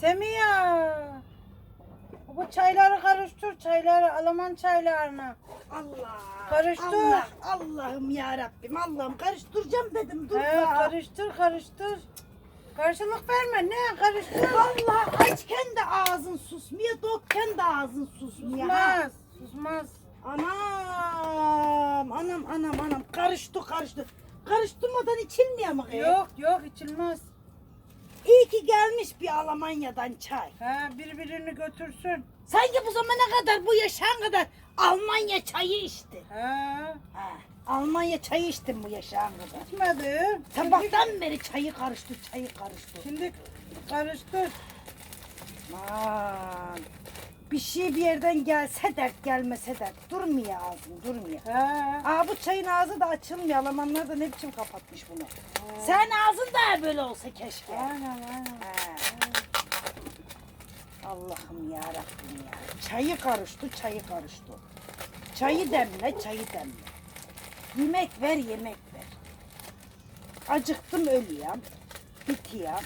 Semiha. Bu çayları karıştır. Çayları Alman çaylarına. Allah. Karıştır. Allah, Allah'ım ya Rabbim. Allah'ım karıştıracağım dedim. Dur He, karıştır karıştır. Karşılık verme. Ne karıştır? Allah açken de ağzın susmuyor, dokken de ağzın susmuyor. ha. Susmaz. Susmaz. Anam, anam, anam, anam. Karıştı, karıştı. Karıştırmadan içilmiyor mu? kız? Yok yok içilmez. İyi ki gelmiş bir Almanya'dan çay. He, birbirini götürsün. Sanki bu zamana kadar, bu yaşan kadar Almanya çayı içti. He. Ha, Almanya çayı içtim bu yaşan kadar. İçmedi. Sabahtan beri çayı karıştı, çayı karıştı. Şimdi karıştır. Aman. Bir şey bir yerden gelse dert gelmese dert. Durmuyor ağzın durmuyor. He. Aa bu çayın ağzı da açılmıyor. Almanlar da ne biçim kapatmış bunu. Sen ağzın da böyle olsa keşke. Aynen aynen. He. Allah'ım ya Rabbim ya. Çayı karıştı, çayı karıştı. Çayı demle, çayı demle. Yemek ver, yemek ver. Acıktım ölüyorum. Bitiyorum.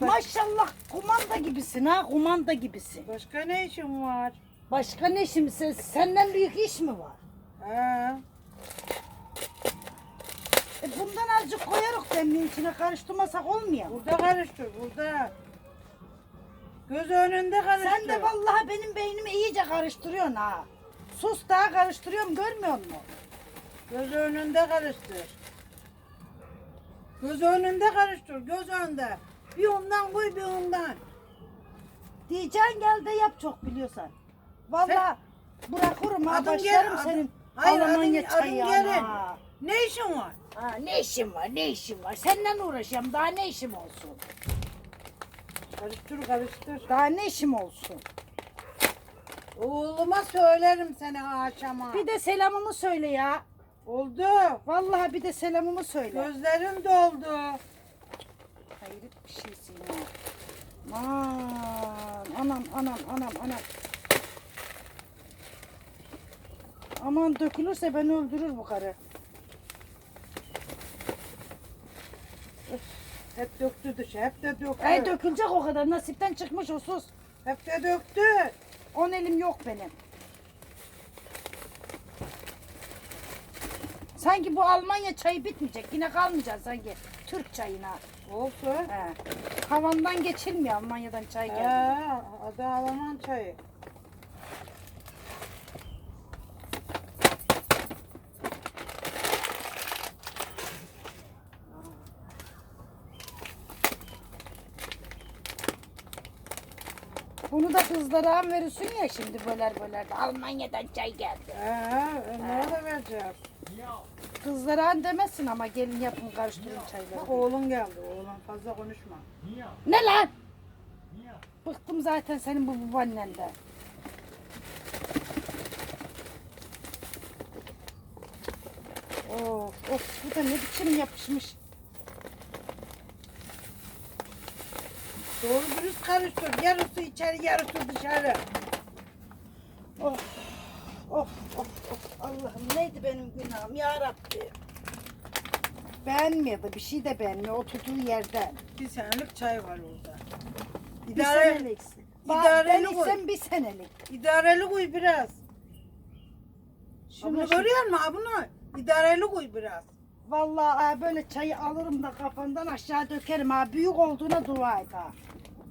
Maşallah kumanda gibisin ha, kumanda gibisin. Başka ne işin var? Başka ne şimdi sen, senden büyük iş mi var? He. E bundan azıcık koyarız demliğin içine karıştırmasak olmuyor mu? Burada karıştır burada. Göz önünde karıştır. Sen de vallahi benim beynimi iyice karıştırıyorsun ha. Sus daha karıştırıyorum görmüyor musun? Göz önünde karıştır. Göz önünde karıştır. Göz önünde. Bir ondan koy bir ondan. Diyeceksin gel de yap çok biliyorsan. Vallahi bırakırım ha Adın başlarım gel- senin Hayır, Almanya adın- gelin. Ne işin var? Ha, ne işim var ne işim var seninle uğraşacağım daha ne işim olsun. Karıştır karıştır. Daha ne işim olsun. Oğluma söylerim seni akşama. Bir de selamımı söyle ya. Oldu. Vallahi bir de selamımı söyle. Gözlerim doldu. Şeysin ya. Aman anam anam anam anam. Aman dökülürse beni öldürür bu karı. Hep döktü dışa. Hep de döktü. Ay dökülecek o kadar nasipten çıkmış o sus. Hep de döktü. On elim yok benim. Sanki bu Almanya çayı bitmeyecek. Yine kalmayacak sanki. Türk çayına. Olsun. He. Havandan geçilmiyor Almanya'dan çay geldi. adı Alman çayı. Bunu da kızlara verirsin ya şimdi böler böler de. Almanya'dan çay geldi. He, onlara da vereceğiz. Kızlara an demezsin ama gelin yapın karıştırın çayları. Bak oğlun geldi. Oğlun fazla konuşma. Ne lan? Bıktım zaten senin bu babaannenden. Of of bu da ne biçim yapışmış. Doğru dürüst karıştır. Yarısı içeri yarısı dışarı. Of of Allah'ım neydi benim günahım ya Rabbi. Beğenmiyor da bir şey de beğenmiyor oturduğu yerden. Bir senelik çay var orada. Bir İdare, senelik. idareli ben koy. içsem bir senelik. idareli koy biraz. Şunu şu- görüyor musun? Ha Bunu idareli koy biraz. Vallahi ha, böyle çayı alırım da kafandan aşağı dökerim ha. Büyük olduğuna dua et ha.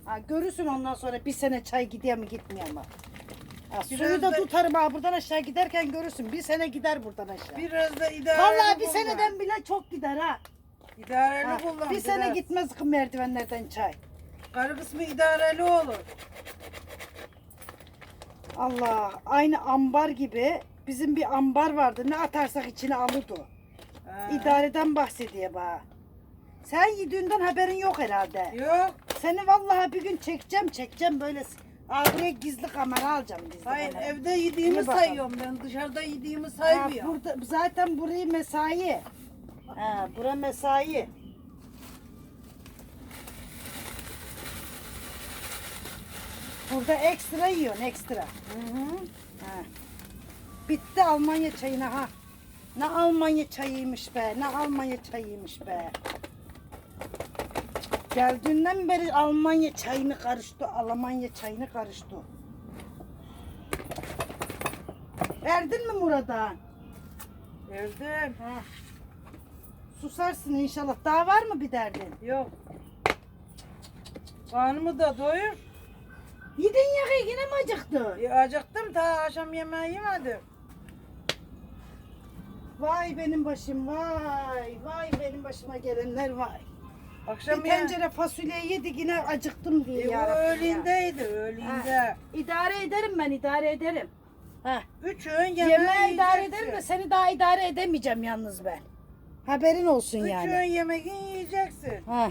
ha görürsün ondan sonra bir sene çay gidiyor mu gitmiyor mu? Ha, suyu da da- tutarım ha buradan aşağı giderken görürsün. Bir sene gider buradan aşağı. Biraz da idareli Vallahi bir seneden bile çok gider ha. İdareli Ha, kullan. bir sene biraz. gitmez merdivenlerden çay. Karı kısmı idareli olur. Allah aynı ambar gibi bizim bir ambar vardı. Ne atarsak içine alırdı. Ha. İdareden bahsediyor bana. Sen yediğinden haberin yok herhalde. Yok. Seni vallahi bir gün çekeceğim çekeceğim böyle. Aa, buraya gizli kamera alacağım gizli Hayır kamera. evde yediğimi İyi bakalım. sayıyorum ben. Dışarıda yediğimi Ha, saymıyorum. burada, zaten burayı mesai. Ha, bura mesai. Burada ekstra yiyorsun ekstra. Ha. Bitti Almanya çayına ha. Ne Almanya çayıymış be, ne Almanya çayıymış be. Geldiğinden beri Almanya çayını karıştı. Almanya çayını karıştı. Verdin mi Murat'a? Verdim. Ha. Susarsın inşallah. Daha var mı bir derdin? Yok. Karnımı da doyur. Yedin ya yine mi acıktı? E, acıktım ta akşam yemeği yemedim. Vay benim başım vay. Vay benim başıma gelenler vay. Akşam bir tencere fasulye yedi yine acıktım diye E, ya. öğlindeydi öğlinde. Ha, İdare ederim ben idare ederim. Ha. Üç öğün yemeği Yemeği idare ederim de seni daha idare edemeyeceğim yalnız ben. Haberin olsun Üç yani. öğün yemeğini yiyeceksin. Ha.